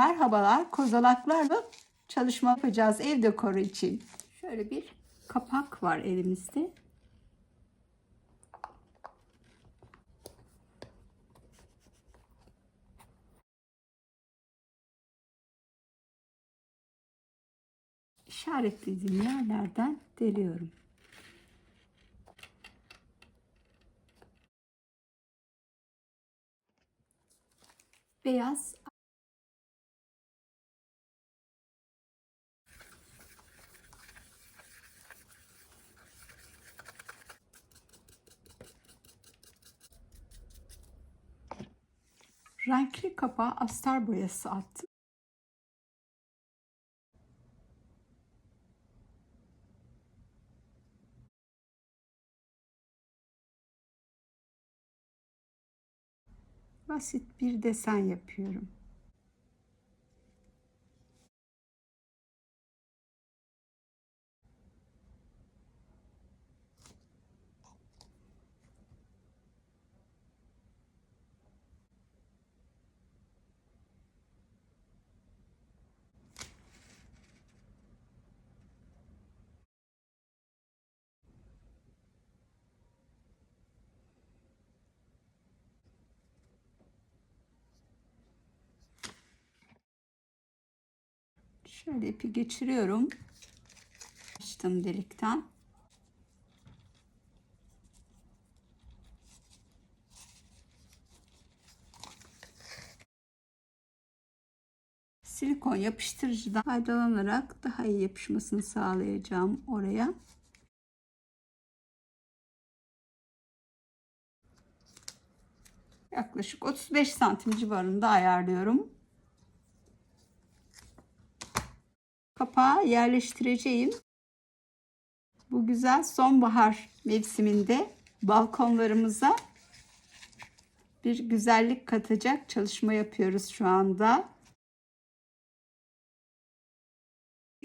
Merhabalar, kozalaklarla çalışma yapacağız ev dekoru için. Şöyle bir kapak var elimizde. İşaretlediğim yerlerden deliyorum. Beyaz renkli kapağa astar boyası attım. Basit bir desen yapıyorum. Şöyle ipi geçiriyorum. Açtım delikten. Silikon yapıştırıcıdan faydalanarak daha iyi yapışmasını sağlayacağım oraya. Yaklaşık 35 santim civarında ayarlıyorum. Kapağı yerleştireceğim. Bu güzel sonbahar mevsiminde balkonlarımıza bir güzellik katacak çalışma yapıyoruz şu anda.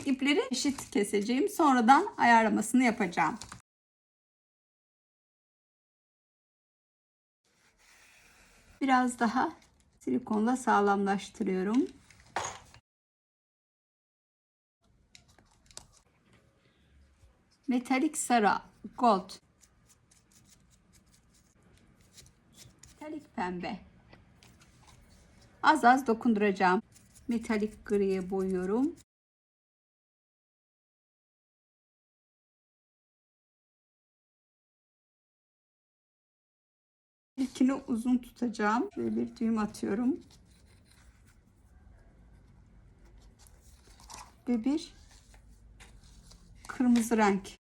İpleri eşit keseceğim. Sonradan ayarlamasını yapacağım. Biraz daha silikonla sağlamlaştırıyorum. Metalik sarı gold. Metalik pembe. Az az dokunduracağım. Metalik griye boyuyorum. İlkini uzun tutacağım. Böyle bir düğüm atıyorum. Ve bir kırmızı renk.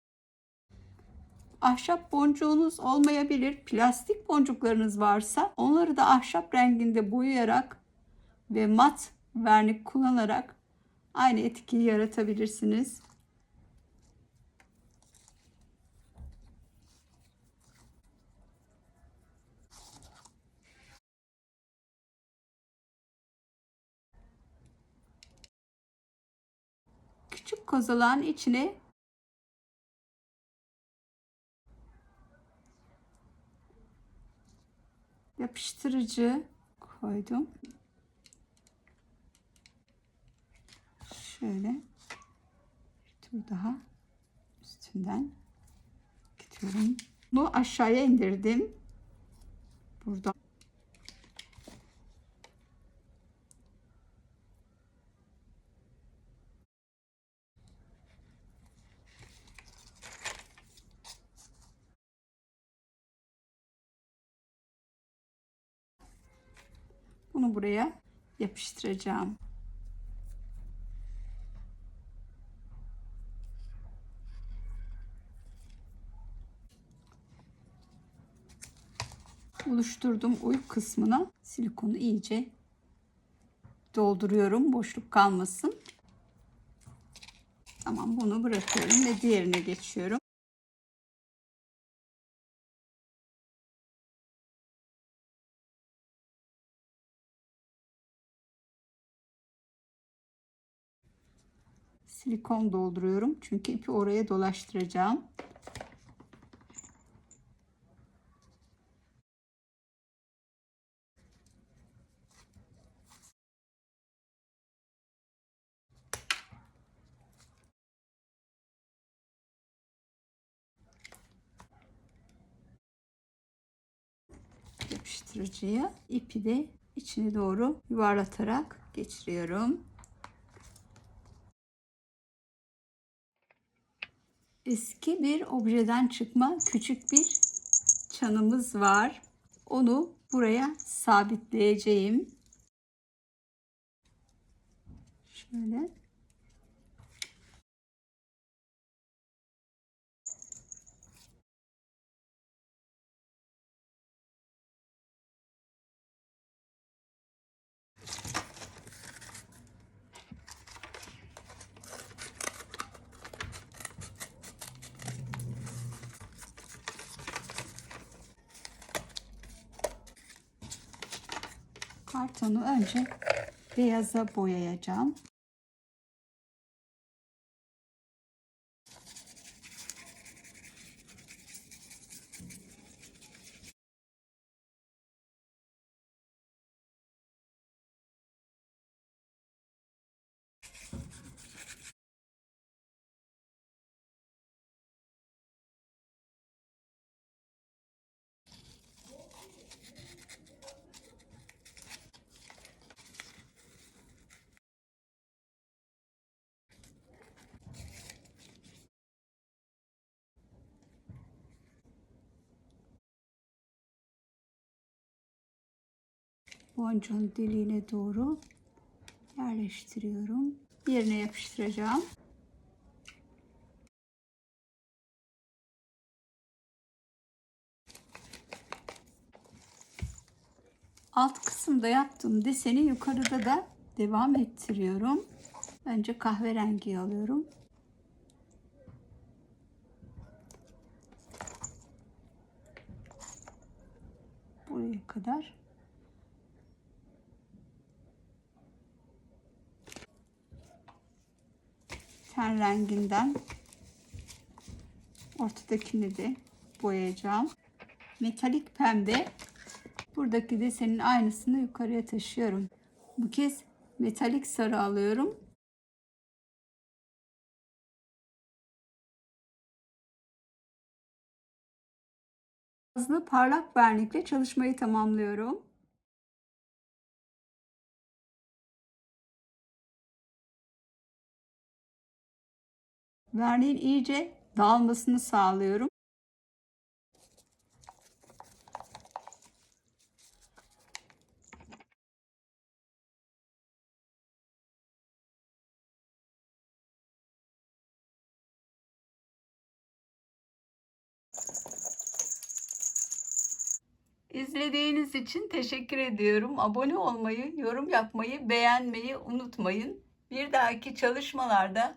Ahşap boncuğunuz olmayabilir. Plastik boncuklarınız varsa onları da ahşap renginde boyayarak ve mat vernik kullanarak aynı etkiyi yaratabilirsiniz. Küçük kozalağın içine yapıştırıcı koydum. Şöyle bir tur daha üstünden gidiyorum. Bunu aşağıya indirdim. Burada Bunu buraya yapıştıracağım. oluşturdum uy kısmına silikonu iyice dolduruyorum boşluk kalmasın. Tamam bunu bırakıyorum ve diğerine geçiyorum. silikon dolduruyorum. Çünkü ipi oraya dolaştıracağım. yapıştırıcıya ipi de içine doğru yuvarlatarak geçiriyorum. Eski bir objeden çıkma küçük bir çanımız var. Onu buraya sabitleyeceğim. Şöyle. Kartonu önce beyaza boyayacağım. Boncuğun diliğine doğru yerleştiriyorum. Yerine yapıştıracağım. Alt kısımda yaptığım deseni yukarıda da devam ettiriyorum. Önce kahverengi alıyorum. Buraya kadar ten renginden ortadakini de boyayacağım. Metalik pembe. Buradaki desenin aynısını yukarıya taşıyorum. Bu kez metalik sarı alıyorum. Hızlı parlak vernikle çalışmayı tamamlıyorum. Verniğin iyice dağılmasını sağlıyorum. İzlediğiniz için teşekkür ediyorum. Abone olmayı, yorum yapmayı, beğenmeyi unutmayın. Bir dahaki çalışmalarda